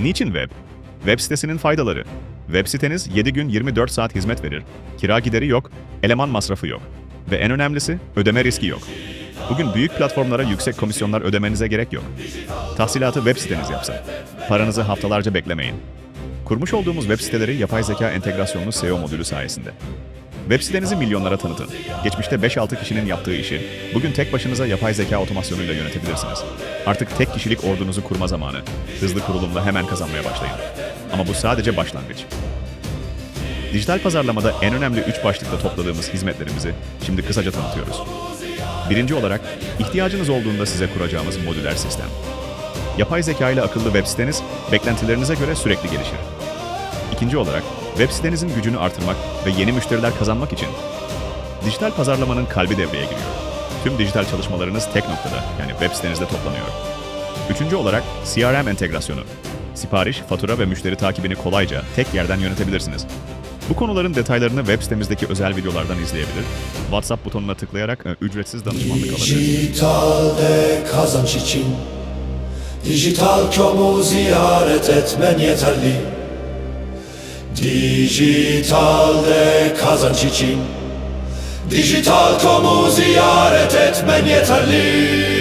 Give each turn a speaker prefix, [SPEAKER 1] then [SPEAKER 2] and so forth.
[SPEAKER 1] Niçin web? Web sitesinin faydaları. Web siteniz 7 gün 24 saat hizmet verir. Kira gideri yok, eleman masrafı yok. Ve en önemlisi ödeme riski yok. Bugün büyük platformlara yüksek komisyonlar ödemenize gerek yok. Tahsilatı web siteniz yapsın. Paranızı haftalarca beklemeyin. Kurmuş olduğumuz web siteleri yapay zeka entegrasyonlu SEO modülü sayesinde. Web sitenizi milyonlara tanıtın. Geçmişte 5-6 kişinin yaptığı işi, bugün tek başınıza yapay zeka otomasyonuyla yönetebilirsiniz. Artık tek kişilik ordunuzu kurma zamanı. Hızlı kurulumla hemen kazanmaya başlayın. Ama bu sadece başlangıç. Dijital pazarlamada en önemli 3 başlıkta topladığımız hizmetlerimizi şimdi kısaca tanıtıyoruz. Birinci olarak, ihtiyacınız olduğunda size kuracağımız modüler sistem. Yapay zeka ile akıllı web siteniz, beklentilerinize göre sürekli gelişir. İkinci olarak, web sitenizin gücünü artırmak ve yeni müşteriler kazanmak için dijital pazarlamanın kalbi devreye giriyor. Tüm dijital çalışmalarınız tek noktada, yani web sitenizde toplanıyor. Üçüncü olarak CRM entegrasyonu. Sipariş, fatura ve müşteri takibini kolayca tek yerden yönetebilirsiniz. Bu konuların detaylarını web sitemizdeki özel videolardan izleyebilir, WhatsApp butonuna tıklayarak e, ücretsiz danışmanlık alabilirsiniz.
[SPEAKER 2] Dijitalde kazanç için Dijital.com'u ziyaret etmen yeterli Dijitalde kazanç için Dijital.com'u ziyaret etmen yeterli